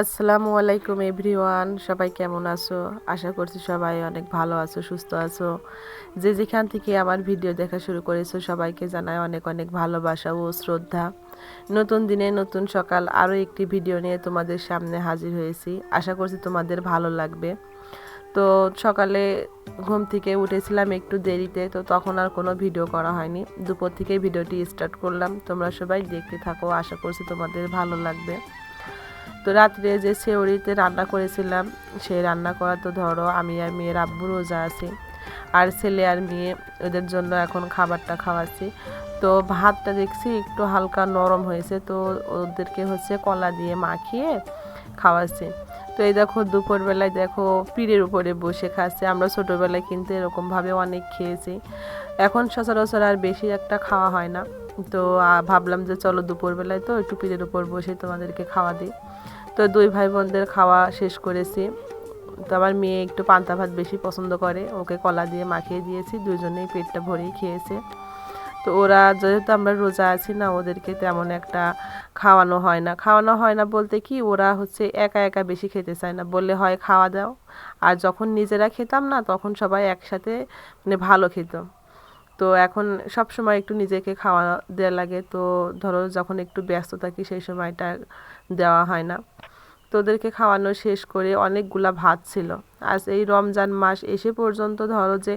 আসসালামু আলাইকুম এভরিওয়ান, সবাই কেমন আছো? আশা করছি সবাই অনেক ভালো আছো, সুস্থ আছো। যে যেখান থেকে আমার ভিডিও দেখা শুরু করেছ, সবাইকে জানাই অনেক অনেক ভালোবাসা ও শ্রদ্ধা। নতুন দিনে নতুন সকাল, আরও একটি ভিডিও নিয়ে তোমাদের সামনে হাজির হয়েছি। আশা করছি তোমাদের ভালো লাগবে। তো সকালে ঘুম থেকে উঠেছিলাম একটু দেরিতে, তো তখন আর কোনো ভিডিও করা হয়নি। দুপুর থেকে ভিডিওটি স্টার্ট করলাম। তোমরা সবাই দেখতে থাকো, আশা করছি তোমাদের ভালো লাগবে। তো রাত্রে যে সেওড়িতে রান্না করেছিলাম, সেই রান্না করা তো ধরো আমি আর মেয়ের আব্বু রোজা আছি, আর ছেলে আর মেয়ে ওদের জন্য এখন খাবারটা খাওয়াচ্ছি। তো ভাতটা দেখছি একটু হালকা নরম হয়েছে, তো ওদেরকে হচ্ছে কলা দিয়ে মাখিয়ে খাওয়াচ্ছি। তো এই দেখো দুপুরবেলায় দেখো পিড়ের উপরে বসে খাচ্ছে, আমরা ছোটোবেলায় কিন্তু এরকমভাবে অনেক খেয়েছি। এখন সচরাচর আর বেশি একটা খাওয়া হয় না। তো ভাবলাম যে চলো দুপুরবেলায় তো একটু পিড়ের উপর বসে তোমাদেরকে খাওয়া দিই। তো দুই ভাই বোনদের খাওয়া শেষ করেছি। তো আমার মেয়ে একটু পান্তা ভাত বেশি পছন্দ করে। ওকে কলা দিয়ে মাখিয়ে দিয়েছি, দুজনেই পেটটা ভরেই খেয়েছে। তো ওরা যেহেতু আমরা রোজা আছি না, ওদেরকে তেমন একটা খাওয়ানো হয় না। খাওয়ানো হয় না বলতে কি, ওরা হচ্ছে একা একা বেশি খেতে চায় না। বললে হয়, খাওয়া দাও। আর যখন নিজেরা খেতাম না, তখন সবাই একসাথে মানে ভালো খেত। তো এখন সব সময় একটু নিজেকে খাওয়া দেওয়া লাগে। তো ধরো যখন একটু ব্যস্ত থাকি সেই সময়টা দেওয়া হয় না। তোদেরকে খাওয়ানো শেষ করে অনেকগুলা ভাত ছিল। আজ এই রমজান মাস এসে পর্যন্ত ধরো যে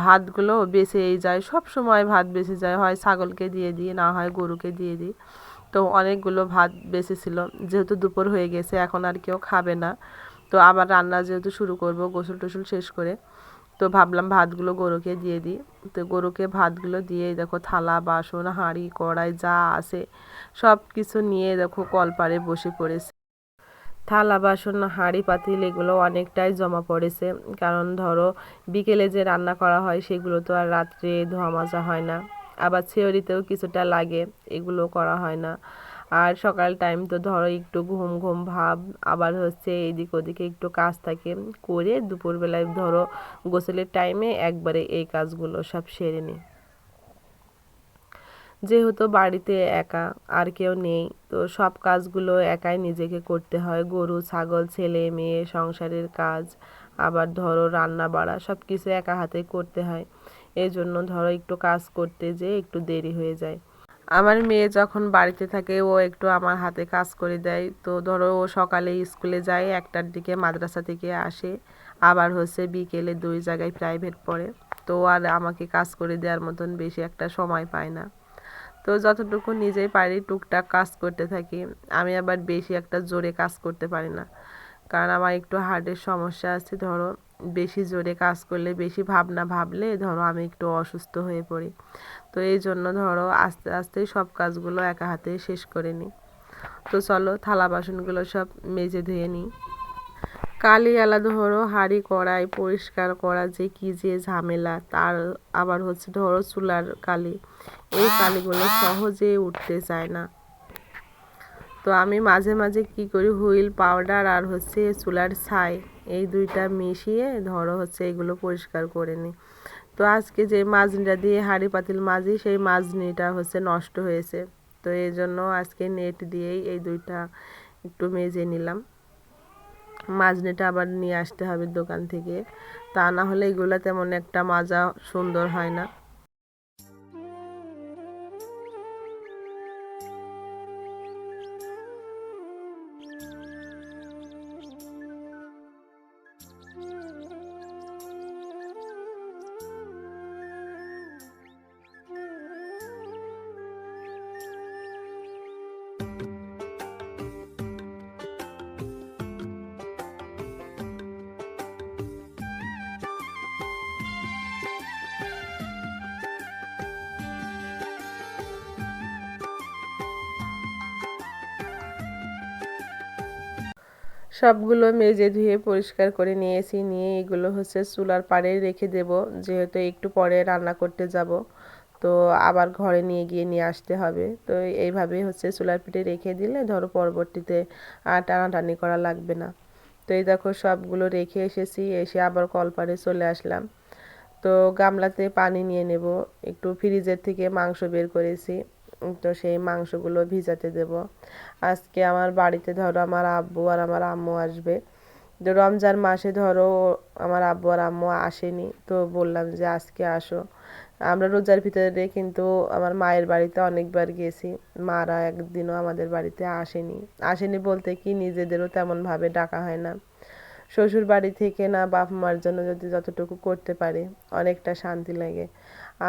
ভাতগুলো বেঁচেই যায়, সব সময় ভাত বেঁচে যায়। হয় ছাগলকে দিয়ে দিই, না হয় গরুকে দিয়ে দিই। তো অনেকগুলো ভাত বেঁচেছিল। যেহেতু দুপুর হয়ে গেছে, এখন আর কেউ খাবে না। তো আবার রান্না যেহেতু শুরু করব গোসল টোসল শেষ করে। তো ভাবলাম ভাতগুলো গরুকে দিয়ে দিই। তো গরুকে ভাতগুলো দিয়ে দেখো থালা, বাসন, হাঁড়ি, কড়াই যা আছে সব কিছু নিয়ে দেখো কলপারে বসে পড়েছে। থালা, বাসন, হাঁড়ি পাতিল এগুলো অনেকটাই জমা পড়েছে। কারণ ধরো বিকেলে যে রান্না করা হয় সেগুলো তো আর রাত্রে ধোয়া মাজা হয় না। আবার ছেওরিতেও কিছুটা লাগে, এগুলো করা হয় না। আর সকাল টাইম তো ধরো একটু ঘুম ঘুম ভাব, আবার হচ্ছে এদিক ওদিকে একটু কাজ থাকে করে দুপুরবেলায় ধরো গোসলের টাইমে একবারে এই কাজগুলো সব সেরে নিই যেহেতু বাড়িতে একা, আর কেউ নেই, তো সব কাজগুলো একাই নিজেকে করতে হয়। গরু, ছাগল, ছেলে, মেয়ে, সংসারের কাজ, আবার ধরো রান্না বাড়া সব কিছু একা হাতে করতে হয়। এই জন্য ধরো একটু কাজ করতে যে একটু দেরি হয়ে যায়। আমার মেয়ে যখন বাড়িতে থাকে, ও একটু আমার হাতে কাজ করে দেয়। তো ধরো, ও সকালে স্কুলে যায়, একটার দিকে মাদ্রাসা থেকে আসে। আবার হচ্ছে বিকেলে দুই জায়গায় প্রাইভেট পড়ে। তো আর আমাকে কাজ করে দেওয়ার মতন বেশি একটা সময় পায় না। তো যতটুকু নিজেই পারি টুকটাক কাজ করতে থাকি। আমি আবার বেশি একটা জোরে কাজ করতে পারি না। কারণ আমার একটু হার্টের সমস্যা আছে, ধরো। বেশি জোরে কাজ করলে, বেশি ভাবনা ভাবলে ধরো আমি একটু অসুস্থ হয়ে পড়ি। তো এই জন্য ধরো আস্তে আস্তে সব কাজগুলো একা হাতে শেষ করে নিই। তো চলো থালা বাসনগুলো সব মেজে ধুয়ে নিই। কালি আলা ধরো হাঁড়ি কড়াই পরিষ্কার করা যে কি যে ঝামেলা, তার আবার হচ্ছে ধরো চুলার কালি। এই কালিগুলো সহজে উঠতে চায় না। তো আমি মাঝে মাঝে কি করি, হুইল পাউডার আর হচ্ছে চুলার ছাই। এই দুইটা মিশিয়ে ধরো হচ্ছে এগুলো পরিষ্কার করে নিই। তো আজকে যে মাজনিটা দিয়ে হাঁড়ি পাতিল মাজি, সেই মাজনিটা হচ্ছে নষ্ট হয়েছে। তো এই জন্য আজকে নেট দিয়েই এই দুইটা একটু মেজে নিলাম। মাজনিটা আবার নিয়ে আসতে হবে দোকান থেকে। তা না হলে এগুলো তেমন একটা মাজা সুন্দর হয় না। সবগুলো মেজে ধুয়ে পরিষ্কার করে নিয়েছি। নিয়ে এগুলো হচ্ছে চুলার পাড়ে রেখে দেব, যেহেতু একটু পরে রান্না করতে যাব। তো আবার ঘরে নিয়ে গিয়ে নিয়ে আসতে হবে। তো এইভাবে হচ্ছে চুলার পিঠে রেখে দিলে ধরো পরবর্তীতে আর টানাটানি করা লাগবে না। তো এই দেখো সবগুলো রেখে এসেছি, এসে আবার কলপারে চলে আসলাম। তো গামলাতে পানি নিয়ে নেব, একটু ফ্রিজের থেকে মাংস বের করেছি। তো সেই মাংসগুলো ভিজাতে দেব। আজকে আমার বাড়িতে ধরো আমার আব্বু আর আমার আম্মু আসবে। তো রমজান মাসে ধরো আমার আব্বু আর আম্মু আসেনি, তো বললাম যে আজকে আসো। আমরা রোজার ভিতরে কিন্তু আমার মায়ের বাড়িতে অনেকবার গেছি, মারা একদিনও আমাদের বাড়িতে আসেনি। আসেনি বলতে কি নিজেদেরও তেমনভাবে ডাকা হয় না। শ্বশুর বাড়ি থেকে না বাপ মার জন্য যদি যতটুকু করতে পারে, অনেকটা শান্তি লাগে।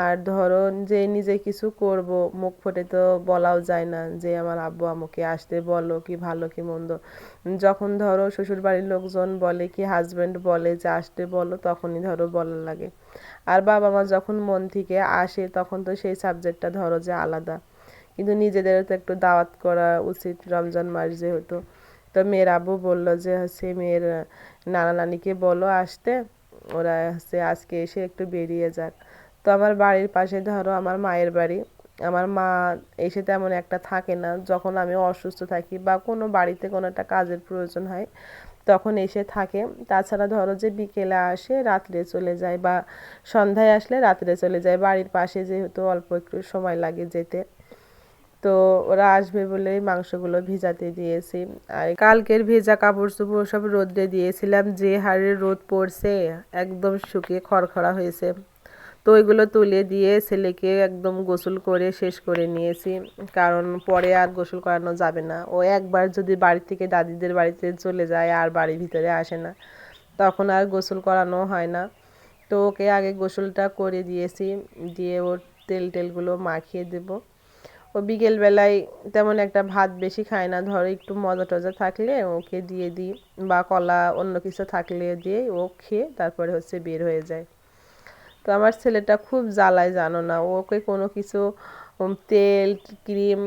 আর ধরো যে নিজে কিছু করব, মুখ ফুটে তো বলাও যায় না যে আমার আব্বু আমাকে আসতে বলো কি ভালো কি মন্দ। যখন ধরো শ্বশুর বাড়ির লোকজন বলে কি হাজব্যান্ড বলে যে আসতে বলো, তখনই ধরো বলার লাগে। আর বাবা মা যখন মন থেকে আসে, তখন তো সেই সাবজেক্টটা ধরো যে আলাদা। কিন্তু নিজেদেরও তো একটু দাওয়াত করা উচিত রমজান মাস যেহেতু। তো মেয়ের আব্বু বলল যে হচ্ছে মেয়ের নানা নানিকে বলো আসতে, ওরা হচ্ছে আজকে এসে একটু বেরিয়ে যাক। তো আমার বাড়ির পাশে ধরো আমার মায়ের বাড়ি, আমার মা এসে তেমন একটা থাকে না, যখন আমি অসুস্থ থাকি বা কোনো বাড়িতে কোনো একটা কাজের প্রয়োজন হয়, তখন এসে থাকে। তাছাড়া ধরো যে বিকেলে আসে রাত্রে চলে যায় বা সন্ধ্যায় আসলে রাত্রে চলে যায়, বাড়ির পাশে যেহেতু অল্প একটু সময় লাগে যেতে। তো ওরা আসবে বলে মাংসগুলো ভিজাতে দিয়েছি। আর কালকের ভেজা কাপড় চোপড় সব রোদ্রে দিয়েছিলাম, যে হারে রোদ পড়ছে একদম শুকিয়ে খড়খড়া হয়েছে। তো ওইগুলো তুলে দিয়ে ছেলেকে একদম গোসল করে শেষ করে নিয়েছি, কারণ পরে আর গোসল করানো যাবে না। ও একবার যদি বাড়ি থেকে দাদিদের বাড়িতে চলে যায়, আর বাড়ির ভিতরে আসে না, তখন আর গোসল করানো হয় না। তো ওকে আগে গোসলটা করে দিয়েছি, দিয়ে ওর তেল টেলগুলো মাখিয়ে দেবো। ও বিকেলবেলায় তেমন একটা ভাত বেশি খায় না। ধরো একটু মজা টজা থাকলে ওকে দিয়ে দিই বা কলা অন্য কিছু থাকলে দিয়ে ও খেয়ে তারপরে হচ্ছে বের হয়ে যায়। তো আমার ছেলেটা খুব জ্বালায়, জানো না? ওকে কোনো কিছু তেল, ক্রিম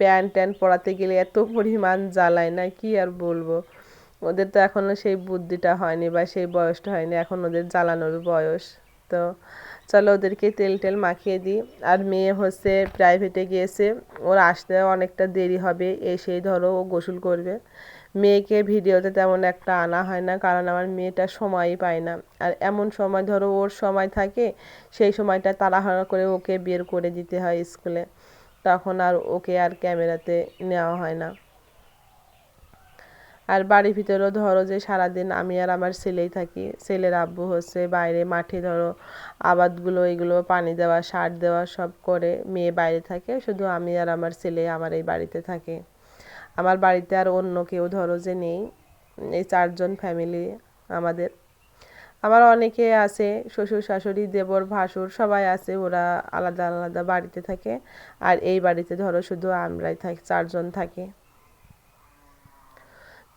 প্যান্ট ট্যান্ট পরাতে গেলে এত পরিমাণ জ্বালায় না, কি আর বলব? ওদের তো এখনও সেই বুদ্ধিটা হয়নি বা সেই বয়সটা হয়নি, এখন ওদের জ্বালানোর বয়স। তো চলো ওদেরকে তেল টেল মাখিয়ে দিই। আর মেয়ে হচ্ছে প্রাইভেটে গিয়েছে, ওর আসতে অনেকটা দেরি হবে, এসেই ধরো ও গোসল করবে। মেয়েকে ভিডিওতে তেমন একটা আনা হয় না, কারণ আমার মেয়েটা সময়ই পায় না। আর এমন সময় ধরো ওর সময় থাকে, সেই সময়টা তাড়াহাড়া করে ওকে বের করে দিতে হয় স্কুলে। তখন আর ওকে আর ক্যামেরাতে নেওয়া হয় না। আর বাড়ির ভিতরেও ধরো যে সারাদিন আমি আর আমার ছেলেই থাকি, ছেলের আব্বু হচ্ছে বাইরে মাঠে ধরো আবাদগুলো, এগুলো পানি দেওয়া, সার দেওয়া সব করে মেয়ে বাইরে থাকে, শুধু আমি আর আমার ছেলে আমার এই বাড়িতে থাকে। আমার বাড়িতে আর অন্য কেউ ধরো যে নেই, এই চারজন ফ্যামিলি আমাদের। আমার অনেকে আছে, শ্বশুর শাশুড়ি, দেবর, ভাসুর সবাই আছে, ওরা আলাদা আলাদা বাড়িতে থাকে। আর এই বাড়িতে ধরো শুধু আমরাই থাকি, চারজন থাকি।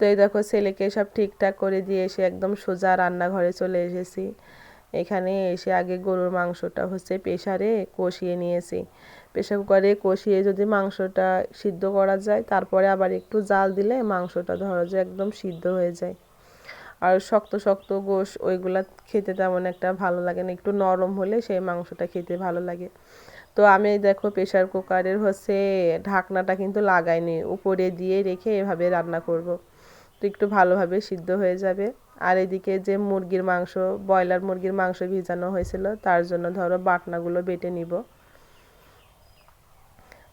তো এই দেখো ছেলেকে সব ঠিকঠাক করে দিয়ে এসে একদম সোজা রান্নাঘরে চলে এসেছি। এখানে এসে আগে গরুর মাংসটা হচ্ছে প্রেশারে কষিয়ে নিয়েছি। প্রেশার কুকারে কষিয়ে যদি মাংসটা সিদ্ধ করা যায়, তারপরে আবার একটু জাল দিলে মাংসটা ধরো যে একদম সিদ্ধ হয়ে যায়। আর শক্ত শক্ত গোশ, ওইগুলা খেতে তেমন একটা ভালো লাগে না। একটু নরম হলে সেই মাংসটা খেতে ভালো লাগে। তো আমি দেখো প্রেশার কুকারের হচ্ছে ঢাকনাটা কিন্তু লাগাইনি, উপরে দিয়ে রেখে এভাবে রান্না করব। একটু ভালোভাবে সিদ্ধ হয়ে যাবে। আর এদিকে যে মুরগির মাংস, ব্রয়লার মুরগির মাংস ভিজানো হয়েছিল, তার জন্য ধরো বাটনাগুলো বেটে নিব।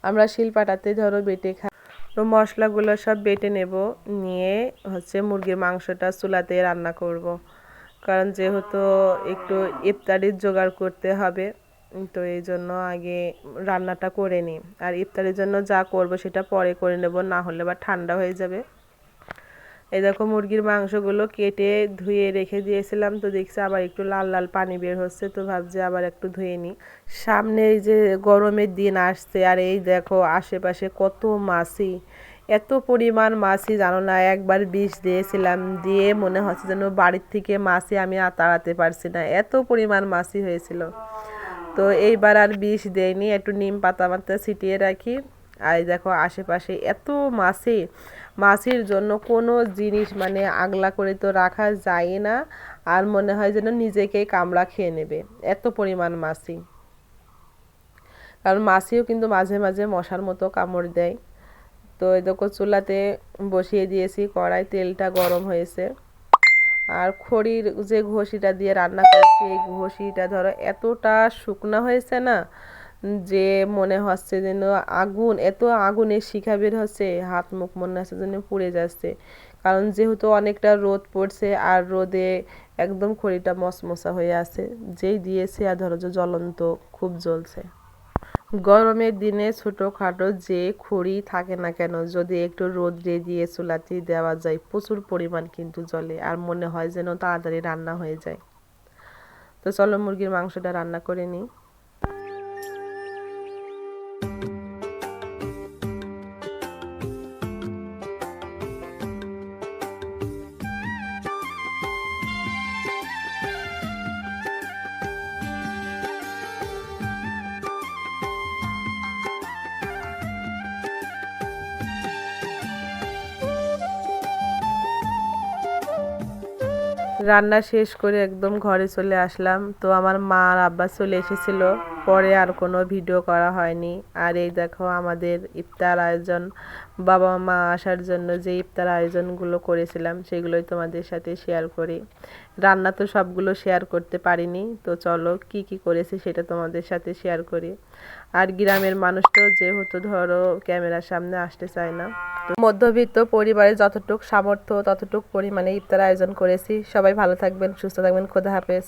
আমরা শিলপাটাতে ধরো বেটে খাই তো মশলাগুলো সব বেটে নেব, নিয়ে হচ্ছে মুরগির মাংসটা চুলাতে রান্না করব। কারণ যেহেতু একটু ইফতারির জোগাড় করতে হবে, তো এই জন্য আগে রান্নাটা করে নিই। আর ইফতারির জন্য যা করব সেটা পরে করে নেব, না হলে বা ঠান্ডা হয়ে যাবে। এই দেখো মুরগির মাংসগুলো কেটে ধুয়ে রেখে দিয়েছিলাম তো দেখছি আবার একটু লাল লাল পানি বের হচ্ছে তো ভাবছি আবার একটু ধুয়ে নিই। সামনে এই যে গরমের দিন আসছে আর এই দেখো আশেপাশে কত মাছি, এত পরিমাণ মাছি জানো না একবার বিষ দিয়েছিলাম দিয়ে মনে হচ্ছে যেন বাড়ির থেকে মাছি আমি তাড়াতে পারছি না, এত পরিমাণ মাছি হয়েছিল। তো এইবার আর বিষ দেয়নি একটু নিম পাতা মাত্রা ছিটিয়ে রাখি। আর দেখো আশেপাশে এত মাছি মাছির জন্য কোনো জিনিস মানে আগলা করে তো রাখা যায় না। আর মনে হয় যেন নিজেকেই কামড়া খেয়ে নেবে। এত পরিমাণ মাছি কারণ মাছিও কিন্তু মাঝে মাঝে মশার মতো কামড় দেয়। তো এই দেখো চুলাতে বসিয়ে দিয়েছি কড়াই, তেলটা গরম হয়েছে। আর খড়ির যে ঘষিটা দিয়ে রান্না করছি, এই ঘষিটা ধরো এতটা শুকনো হয়েছে না যে মনে হচ্ছে যেন আগুন, এত আগুনের শিখা বের হচ্ছে, হাত মুখ মনে হচ্ছে যেন পুড়ে যাচ্ছে। কারণ যেহেতু অনেকটা রোদ পড়ছে আর রোদে একদম খড়িটা মশমশা হয়ে আছে, যেই দিয়েছে আর ধরো জ্বলন্ত, খুব জ্বলছে। গরমের দিনে ছোটোখাটো যে খড়ি থাকে না কেন, যদি একটু রোদ্রে দিয়ে চুলাতে দেওয়া যায়, প্রচুর পরিমাণ কিন্তু জ্বলে আর মনে হয় যেন তাড়াতাড়ি রান্না হয়ে যায়। তো চলো মুরগির মাংসটা রান্না করে নিই। রান্না শেষ করে একদম ঘরে চলে আসলাম। তো আমার মা আর আব্বা চলে এসেছিল। পরে আর কোনো ভিডিও করা হয়নি। আর এই দেখো আমাদের ইফতার আয়োজন বাবা মা আসার জন্য যে ইফতার আয়োজনগুলো করেছিলাম, সেগুলোই তোমাদের সাথে শেয়ার করি। রান্না তো সবগুলো শেয়ার করতে পারিনি, তো চলো কি কি করেছি সেটা তোমাদের সাথে শেয়ার করি। আর গ্রামের মানুষ তো যেহেতু ধরো ক্যামেরার সামনে আসতে চায় না মধ্যবিত্ত পরিবারে যতটুক সামর্থ্য, ততটুক পরিমাণে ইফতার আয়োজন করেছি। সবাই ভালো থাকবেন, সুস্থ থাকবেন, খোদা হাফেজ।